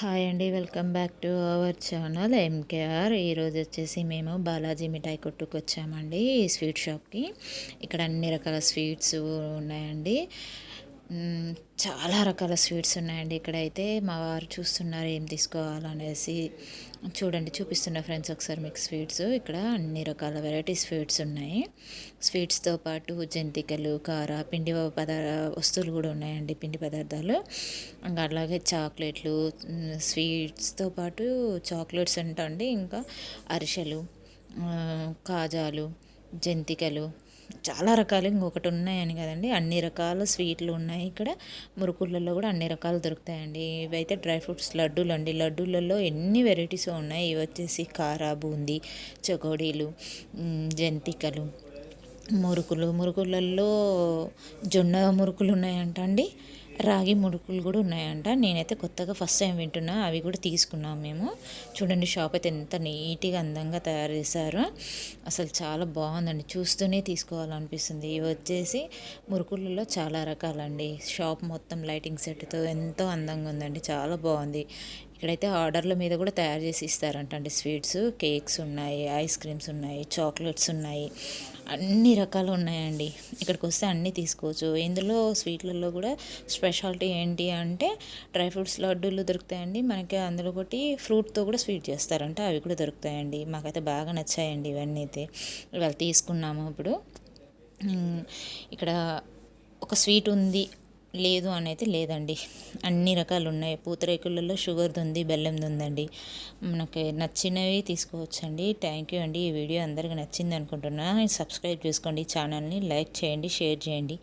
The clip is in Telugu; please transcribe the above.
హాయ్ అండి welcome back to our channel MKR ఈరోజు వచ్చేసి మేము బాలాజీ మిఠాయి కొట్టుకు వచ్చామండి ఈ స్వీట్ షాప్కి. ఇక్కడ అన్ని రకాల స్వీట్స్ ఉన్నాయండి. చాలా రకాల స్వీట్స్ ఉన్నాయండి. ఇక్కడైతే మా వారు చూస్తున్నారు ఏం తీసుకోవాలనేసి. చూడండి చూపిస్తున్నా ఫ్రెండ్స్ ఒకసారి మీకు స్వీట్స్. ఇక్కడ అన్ని రకాల వెరైటీ స్వీట్స్ ఉన్నాయి. స్వీట్స్తో పాటు జంతికలు కార పిండి పదార్థ వస్తువులు కూడా ఉన్నాయండి పిండి పదార్థాలు. ఇంకా అలాగే చాక్లెట్లు స్వీట్స్తో పాటు చాక్లెట్స్ అంటండి ఇంకా అరిసెలు కాజాలు జంతికలు చాలా రకాలు ఇంకొకటి ఉన్నాయని కదండి. అన్ని రకాల స్వీట్లు ఉన్నాయి ఇక్కడ. మురుకుళ్ళల్లో కూడా అన్ని రకాలు దొరుకుతాయండి. ఇవైతే డ్రై ఫ్రూట్స్ లడ్డూలు అండి. లడ్డూలలో ఎన్ని వెరైటీస్ ఉన్నాయి? ఇవి వచ్చేసి కారా బూందీ చకోడీలు జంతికలు మురుకులు. మురుకులలో జొన్న మురుకులు ఉన్నాయంట అండి? రాగి మురుకులు కూడా ఉన్నాయంట. నేనైతే కొత్తగా ఫస్ట్ టైం వింటున్నా. అవి కూడా తీసుకున్నాం మేము. చూడండి షాప్ అయితే ఎంత నీట్గా అందంగా తయారు చేశారో. అసలు చాలా బాగుందండి. చూస్తూనే తీసుకోవాలనిపిస్తుంది. ఇవి వచ్చేసి మురుకులలో చాలా రకాలండి. షాప్ మొత్తం లైటింగ్ సెట్తో ఎంతో అందంగా ఉందండి. చాలా బాగుంది. ఇక్కడైతే ఆర్డర్ల మీద కూడా తయారు చేసి ఇస్తారంట అండి స్వీట్స్ కేక్స్ ఉన్నాయి ఐస్ క్రీమ్స్ ఉన్నాయి చాక్లెట్స్ ఉన్నాయి. అన్ని రకాలు ఉన్నాయండి. ఇక్కడికి వస్తే అన్నీ తీసుకోవచ్చు. ఇందులో స్వీట్లలో కూడా స్పెషాలిటీ ఏంటి అంటే డ్రై ఫ్రూట్స్ లడ్డూలు దొరుకుతాయండి. మనకి అందులో ఒకటి ఫ్రూట్తో కూడా స్వీట్ చేస్తారంట. అవి కూడా దొరుకుతాయండి. మాకైతే బాగా నచ్చాయండి ఇవన్నీ అయితే. ఇవాళ తీసుకున్నాము ఇప్పుడు. ఇక్కడ ఒక స్వీట్ ఉంది. లేదు అని అయితే లేదండి. అన్ని రకాలు ఉన్నాయి పూతరేకులలో షుగర్ది ఉంది బెల్లంది ఉందండి మనకి నచ్చినవి తీసుకోవచ్చండి. థ్యాంక్ యూ అండి. ఈ వీడియో అందరికీ నచ్చింది అనుకుంటున్నా. సబ్స్క్రైబ్ చేసుకోండి. ఛానల్ని లైక్ చేయండి షేర్ చేయండి.